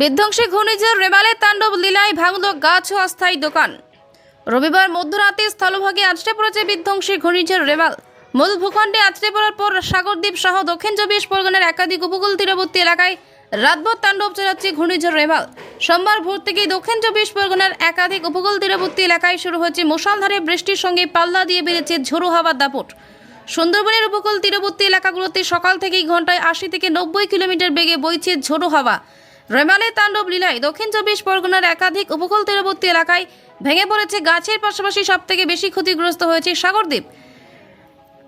বিধ্বংসী ঘূর্ণিঝড় রেমালের তাণ্ডব লীলায় ভাঙল গাছ ও অস্থায়ী দোকান। রবিবার মধ্যরাতে স্থলভাগে আছড়ে পড়েছে বিধ্বংসী ঘূর্ণিঝড় রেমাল। মূল ভূখণ্ডে আছড়ে পড়ার পর সাগরদ্বীপ সহ দক্ষিণ চব্বিশ পরগনার একাধিক উপকূল তীরবর্তী এলাকায় রাতভর তাণ্ডব চালাচ্ছে ঘূর্ণিঝড় রেমাল। সোমবার ভোর থেকেই দক্ষিণ চব্বিশ পরগনার একাধিক উপকূল তীরবর্তী এলাকায় শুরু হয়েছে মুষলধারে বৃষ্টির সঙ্গে পাল্লা দিয়ে বেড়েছে ঝোড়ো হাওয়ার দাপট। সুন্দরবনের উপকূল তীরবর্তী এলাকাগুলোতে সকাল থেকেই ঘন্টায় আশি থেকে নব্বই কিলোমিটার বেগে বইছে ঝোড়ো হাওয়া। রেমালে তাণ্ডব লীলায় দক্ষিণ চব্বিশ পরগনার একাধিক উপকূল তীরবর্তী এলাকায় ভেঙে পড়েছে গাছের পাশাপাশি সবথেকে বেশি ক্ষতিগ্রস্ত হয়েছে সাগরদ্বীপ।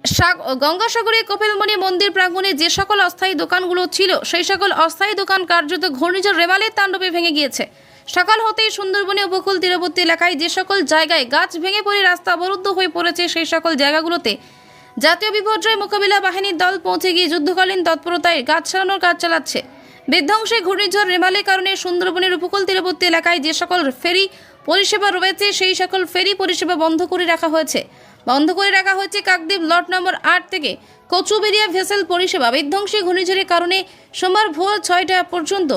সাগ- গঙ্গাসাগরে কপিলমণি মন্দির প্রাঙ্গণে যে সকল অস্থায়ী দোকানগুলো ছিল, সেই সকল অস্থায়ী দোকান কার্যত ঘূর্ণিঝড় রেমালের তাণ্ডবে ভেঙে গিয়েছে। সকাল হতেই সুন্দরবনে উপকূল তীরবর্তী এলাকায় যে সকল জায়গায় গাছ ভেঙে পড়ে রাস্তা অবরুদ্ধ হয়ে পড়েছে, সেই সকল জায়গাগুলোতে জাতীয় বিপর্যয় মোকাবিলা বাহিনীর দল পৌঁছে গিয়ে যুদ্ধকালীন তৎপরতায় গাছ সরানোর কাজ চালাচ্ছে। বিধ্বংসী ঘূর্ণিঝড় রেমালের কারণে সুন্দরবনের উপকূল তীরবর্তী এলাকায় যে সকল ফেরি পরিষেবা রয়েছে, সেই সকল ফেরি পরিষেবা বন্ধ করে রাখা হয়েছে। বন্ধ করে রাখা হয়েছে কাকদ্বীপ লট নম্বর আট থেকে কচুবেরিয়া ভেসেল পরিষেবা। বিধ্বংসী ঘূর্ণিঝড়ের কারণে সোমবার ভোর ছয়টা পর্যন্ত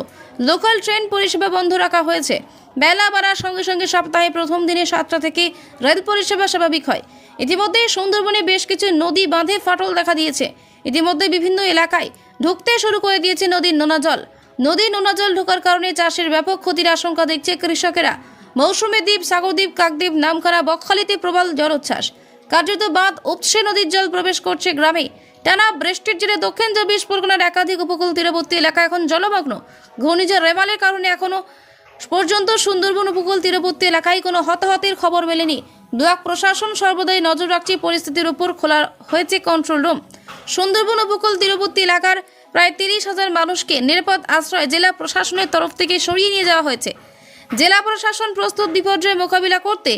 লোকাল ট্রেন পরিষেবা বন্ধ রাখা হয়েছে। বেলা বাড়ার সঙ্গে সঙ্গে সপ্তাহে প্রথম দিনে সাতটা থেকে রেল পরিষেবা স্বাভাবিক হয়। ইতিমধ্যে সুন্দরবনে বেশ কিছু নদী বাঁধে ফাটল দেখা দিয়েছে। ইতিমধ্যে বিভিন্ন এলাকায় ঢুকতে শুরু করে দিয়েছে নদীর নোনা জল। নদীর নোনা জল ঢোকার কারণে চাষের ব্যাপক ক্ষতির আশঙ্কা দেখছে কৃষকেরা। মৌসুমী দ্বীপ, সাগরদ্বীপ, কাকদ্বীপ, নামখানা, বকখালিতে প্রবল জলোচ্ছ্বাস। কার্যত বাঁধ উপসে নদীর জল প্রবেশ করছে গ্রামে। টানা বৃষ্টির জেরে দক্ষিণ চব্বিশ পরগনার একাধিক উপকূল তীরবর্তী এলাকা এখন জলমগ্ন। ঘূর্ণিঝড় রেমালের কারণে এখনও পর্যন্ত সুন্দরবন উপকূল তীরবর্তী এলাকায় কোনো হতাহতের খবর মেলেনি। ব্লক প্রশাসন সর্বদাই নজর রাখছে পরিস্থিতির উপর খোলা হয়েছে কন্ট্রোল রুম সুন্দরবন উপকূল তীরবর্তী এলাকার প্রায় তিরিশ হাজার মানুষকে নিরাপদ আশ্রয় জেলা প্রশাসনের তরফ থেকে সরিয়ে নিয়ে যাওয়া হয়েছে। জেলা প্রশাসন প্রস্তুত বিপর্যয় মোকাবিলা করতে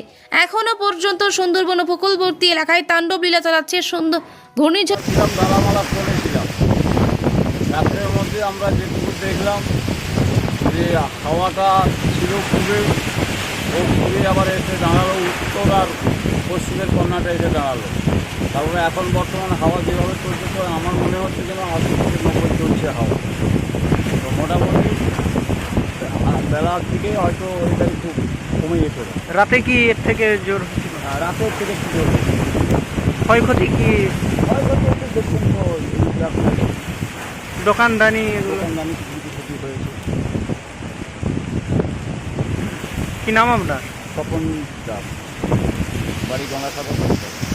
এখনও পর্যন্ত সুন্দরবন উপকূলবর্তী এলাকায় তাণ্ডব লীলা চালাচ্ছে সুন্দর ঘূর্ণিঝড়। আমরা যেটুকু দেখলাম যে হাওয়াটা ছিল খুবই ও খুবই আবার এসে দাঁড়াল উত্তর আর পশ্চিমের কন্যাটা এসে দাঁড়াল। তারপরে এখন বর্তমানে হাওয়া যেভাবে চলছে তো আমার মনে হচ্ছে যেন আশি থেকে নব্বই চলছে হাওয়া। তো মোটামুটি বেলার দিকে হয়তো ওইটা একটু কমে যেতে রাতে কি এর থেকে জোর রাতের থেকে একটু জোর ক্ষয়ক্ষতি কি? হয়তো একটু দেখছেন তো দোকানদানি দোকানদানি কিছু কিছু ক্ষতি হয়েছে কি নাম আপনার? স্বপন দাস। বাড়ি গঙ্গাসাগর।